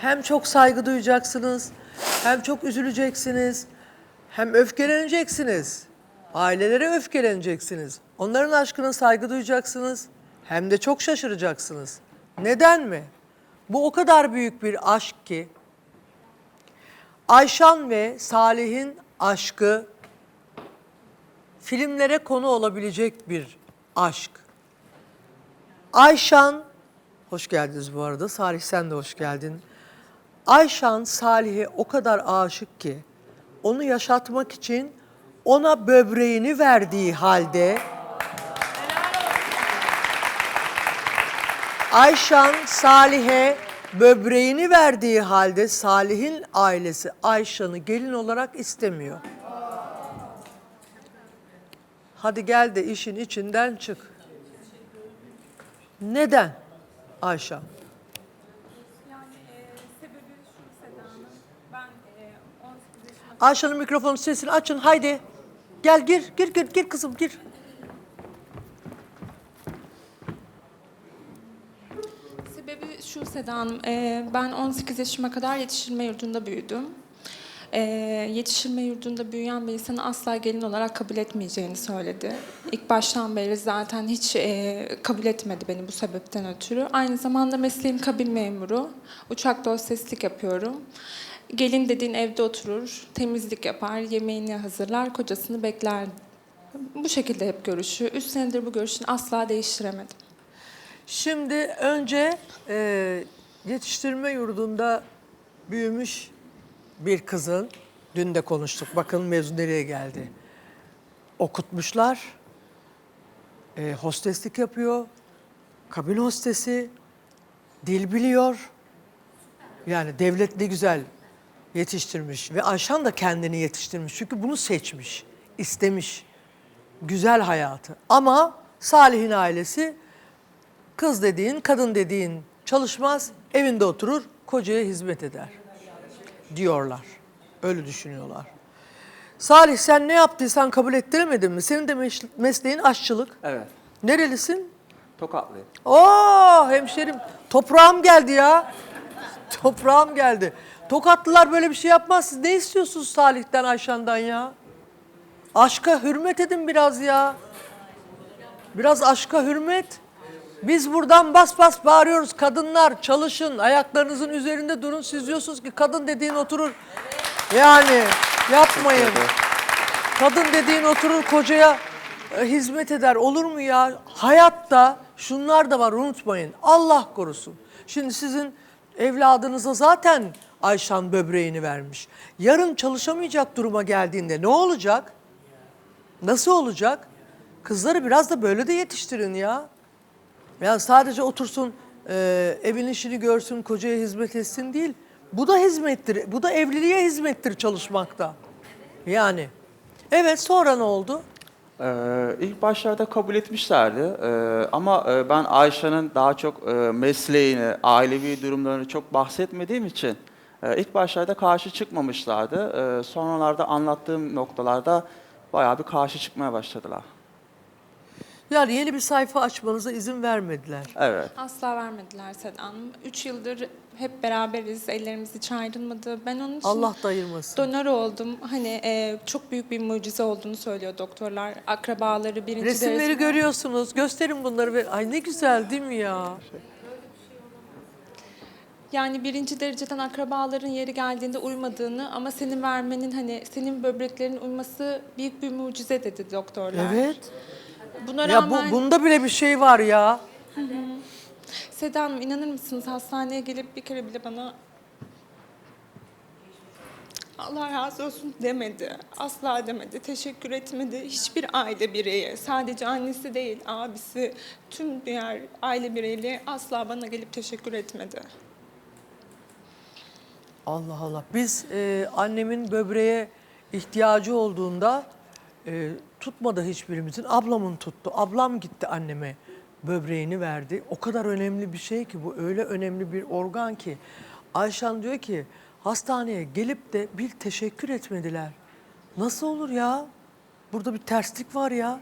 Hem çok saygı duyacaksınız, hem çok üzüleceksiniz, hem öfkeleneceksiniz. Ailelere öfkeleneceksiniz. Onların aşkına saygı duyacaksınız, hem de çok şaşıracaksınız. Neden mi? Bu o kadar büyük bir aşk ki Ayşan ve Salih'in aşkı filmlere konu olabilecek bir aşk. Ayşan, hoş geldiniz bu arada. Salih sen de hoş geldin. Ayşan Salih'e o kadar aşık ki onu yaşatmak için ona böbreğini verdiği halde Ayşan Salih'e böbreğini verdiği halde Salih'in ailesi Ayşan'ı gelin olarak istemiyor. Hadi gel de işin içinden çık. Neden Ayşan? 18 yaşında Ayşan'ın mikrofonu sesini açın haydi. Gel gir gir gir gir kızım gir. Sebebi şu Seda Hanım, e, ben 18 yaşıma kadar yetiştirme yurdunda büyüdüm. E, yetiştirme yurdunda büyüyen bir insanı asla gelin olarak kabul etmeyeceğini söyledi. İlk baştan beri zaten hiç e, kabul etmedi beni bu sebepten ötürü. Aynı zamanda mesleğim kabin memuru. Uçakta hosteslik yapıyorum. Gelin dediğin evde oturur, temizlik yapar, yemeğini hazırlar, kocasını bekler. Bu şekilde hep görüşü. Üç senedir bu görüşünü asla değiştiremedim. Şimdi önce e, yetiştirme yurdunda büyümüş bir kızın, dün de konuştuk bakın mevzu nereye geldi. Okutmuşlar, e, hosteslik yapıyor, kabin hostesi, dil biliyor. Yani devlet ne güzel yetiştirmiş ve Ayşan da kendini yetiştirmiş. Çünkü bunu seçmiş, istemiş. Güzel hayatı. Ama Salih'in ailesi Kız dediğin, kadın dediğin çalışmaz, evinde oturur, kocaya hizmet eder diyorlar. Öyle düşünüyorlar. Salih sen ne yaptıysan kabul ettiremedin mi? Senin de mesleğin aşçılık. Evet. Nerelisin? Tokatlıyım. Oo hemşerim toprağım geldi ya. Toprağım geldi. Tokatlılar böyle bir şey yapmaz. Siz ne istiyorsunuz Salih'ten Ayşan'dan ya? Aşka hürmet edin biraz ya. Biraz aşka hürmet. Biz buradan bas bas bağırıyoruz. Kadınlar çalışın, ayaklarınızın üzerinde durun. Siz diyorsunuz ki kadın dediğin oturur. Yani yapmayın. Kadın dediğin oturur kocaya e, hizmet eder. Olur mu ya? Hayatta şunlar da var unutmayın. Allah korusun. Şimdi sizin evladınıza zaten Ayşan böbreğini vermiş. Yarın çalışamayacak duruma geldiğinde ne olacak? Nasıl olacak? Kızları biraz da böyle de yetiştirin ya. Yani sadece otursun, e, evin işini görsün, kocaya hizmet etsin değil. Bu da hizmettir. Bu da evliliğe hizmettir çalışmakta. Yani. Evet sonra ne oldu? Ee, ilk başlarda kabul etmişlerdi Ee, ama e, ben Ayşe'nin daha çok e, mesleğini, ailevi durumlarını çok bahsetmediğim için ilk başlarda karşı çıkmamışlardı. Ee, sonralarda anlattığım noktalarda bayağı bir karşı çıkmaya başladılar. Yani yeni bir sayfa açmanıza izin vermediler. Evet. Asla vermediler Seda Hanım. Üç yıldır hep beraberiz, ellerimiz hiç ayrılmadı. Ben onun için Allah da ayırmasın. donör oldum. Hani e, çok büyük bir mucize olduğunu söylüyor doktorlar. Akrabaları birinci Resimleri derece- görüyorsunuz. Gösterin bunları. ve- Ay ne güzel değil mi ya? Yani birinci dereceden akrabaların yeri geldiğinde uymadığını ama senin vermenin hani senin böbreklerin uyması büyük bir mucize dedi doktorlar. Evet. Buna Ya rağmen bu, bunda bile bir şey var ya. Seda Hanım inanır mısınız hastaneye gelip bir kere bile bana Allah razı olsun demedi. Asla demedi. Teşekkür etmedi. Hiçbir aile bireyi, sadece annesi değil, abisi, tüm diğer aile bireyleri asla bana gelip teşekkür etmedi. Allah Allah. Biz e, annemin böbreğe ihtiyacı olduğunda e, tutmadı hiçbirimizin. Ablamın tuttu. Ablam gitti anneme böbreğini verdi. O kadar önemli bir şey ki bu. Öyle önemli bir organ ki. Ayşan diyor ki hastaneye gelip de bir teşekkür etmediler. Nasıl olur ya? Burada bir terslik var ya.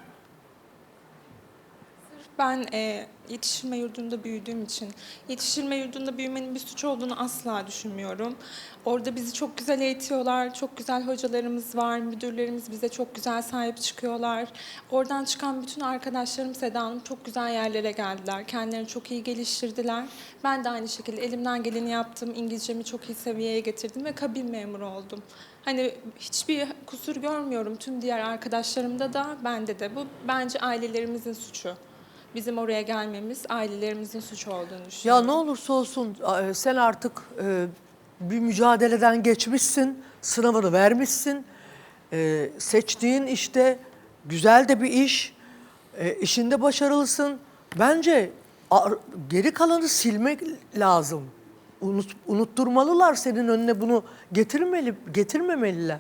Ben e, yetiştirme yurdunda büyüdüğüm için yetiştirme yurdunda büyümenin bir suç olduğunu asla düşünmüyorum. Orada bizi çok güzel eğitiyorlar, çok güzel hocalarımız var, müdürlerimiz bize çok güzel sahip çıkıyorlar. Oradan çıkan bütün arkadaşlarım Seda Hanım çok güzel yerlere geldiler. Kendilerini çok iyi geliştirdiler. Ben de aynı şekilde elimden geleni yaptım. İngilizcemi çok iyi seviyeye getirdim ve kabin memuru oldum. Hani hiçbir kusur görmüyorum tüm diğer arkadaşlarımda da bende de. Bu bence ailelerimizin suçu. Bizim oraya gelmemiz ailelerimizin suçu olduğunu Ya düşünüyorum. ne olursa olsun e, sen artık e, bir mücadeleden geçmişsin, sınavını vermişsin. E, seçtiğin işte güzel de bir iş, işinde başarılısın. Bence geri kalanı silmek lazım. Unut, unutturmalılar senin önüne bunu getirmeli, getirmemeliler.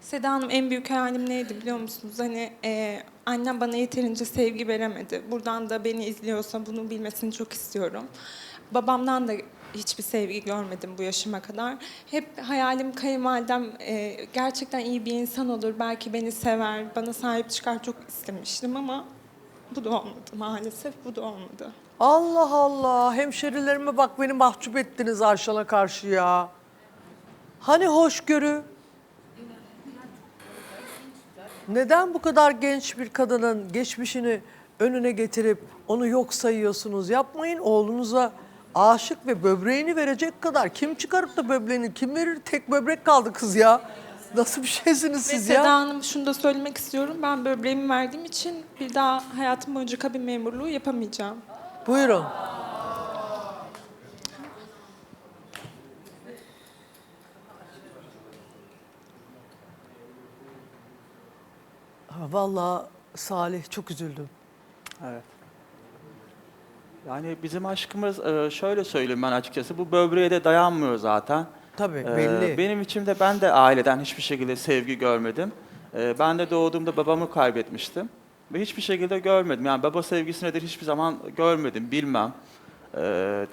Seda Hanım en büyük hayalim neydi biliyor musunuz? Hani e, annem bana yeterince sevgi veremedi. Buradan da beni izliyorsa bunu bilmesini çok istiyorum. Babamdan da hiçbir sevgi görmedim bu yaşıma kadar. Hep hayalim kayınvalidem e, gerçekten iyi bir insan olur. Belki beni sever, bana sahip çıkar çok istemiştim ama bu da olmadı maalesef. Bu da olmadı. Allah Allah hemşerilerime bak beni mahcup ettiniz Arşan'a karşı ya. Hani hoşgörü? Neden bu kadar genç bir kadının geçmişini önüne getirip onu yok sayıyorsunuz? Yapmayın oğlunuza aşık ve böbreğini verecek kadar kim çıkarıp da böbreğini kim verir? Tek böbrek kaldı kız ya. Nasıl bir şeysiniz Ve siz Seda ya? Hanım şunu da söylemek istiyorum. Ben böbreğimi verdiğim için bir daha hayatım boyunca kabin memurluğu yapamayacağım. Buyurun. Vallahi Salih çok üzüldüm. Evet. Yani bizim aşkımız e, şöyle söyleyeyim ben açıkçası bu böbreğe de dayanmıyor zaten. Tabii Ee, belli. Benim içimde ben de aileden hiçbir şekilde sevgi görmedim. Ee, ben de doğduğumda babamı kaybetmiştim. Ve hiçbir şekilde görmedim. Yani baba sevgisi nedir hiçbir zaman görmedim, bilmem. Ee,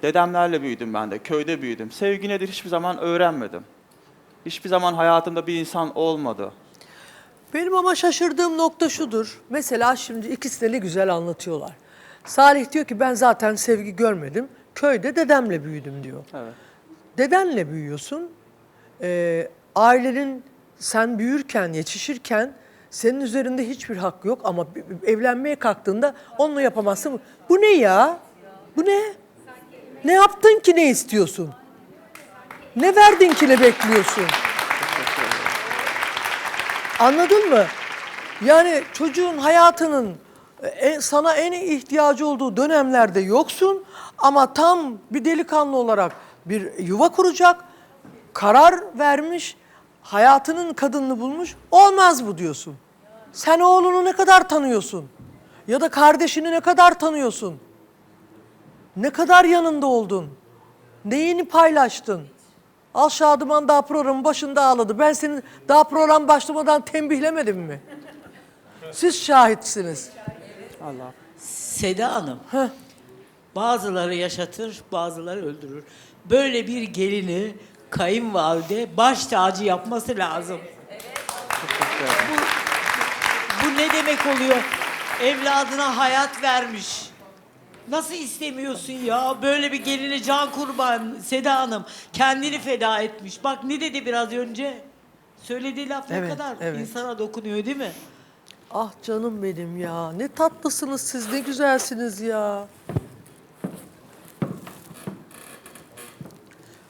dedemlerle büyüdüm ben de, köyde büyüdüm. Sevgi nedir hiçbir zaman öğrenmedim. Hiçbir zaman hayatımda bir insan olmadı. Benim ama şaşırdığım nokta şudur. Mesela şimdi ikisi de ne güzel anlatıyorlar. Salih diyor ki ben zaten sevgi görmedim. Köyde dedemle büyüdüm diyor. Evet. Dedenle büyüyorsun. Ee, ailenin sen büyürken, yetişirken senin üzerinde hiçbir hak yok ama evlenmeye kalktığında onunla yapamazsın. Bu ne ya? Bu ne? Ne yaptın ki ne istiyorsun? Ne verdin ki ne bekliyorsun? Anladın mı? Yani çocuğun hayatının e, sana en ihtiyacı olduğu dönemlerde yoksun ama tam bir delikanlı olarak bir yuva kuracak, karar vermiş, hayatının kadınını bulmuş. Olmaz bu diyorsun. Sen oğlunu ne kadar tanıyorsun? Ya da kardeşini ne kadar tanıyorsun? Ne kadar yanında oldun? Neyini paylaştın? Al Şadıman daha programın başında ağladı. Ben senin daha program başlamadan tembihlemedim mi? Siz şahitsiniz. Allah. Seda Hanım, Heh. bazıları yaşatır, bazıları öldürür. Böyle bir gelini kayınvalide baş tacı yapması lazım. Bu, bu ne demek oluyor? Evladına hayat vermiş. Nasıl istemiyorsun ya? Böyle bir gelini can kurban Seda Hanım. Kendini feda etmiş. Bak ne dedi biraz önce? Söylediği laf ne Evet, kadar evet. insana dokunuyor değil mi? Ah canım benim ya. Ne tatlısınız siz, ne güzelsiniz ya.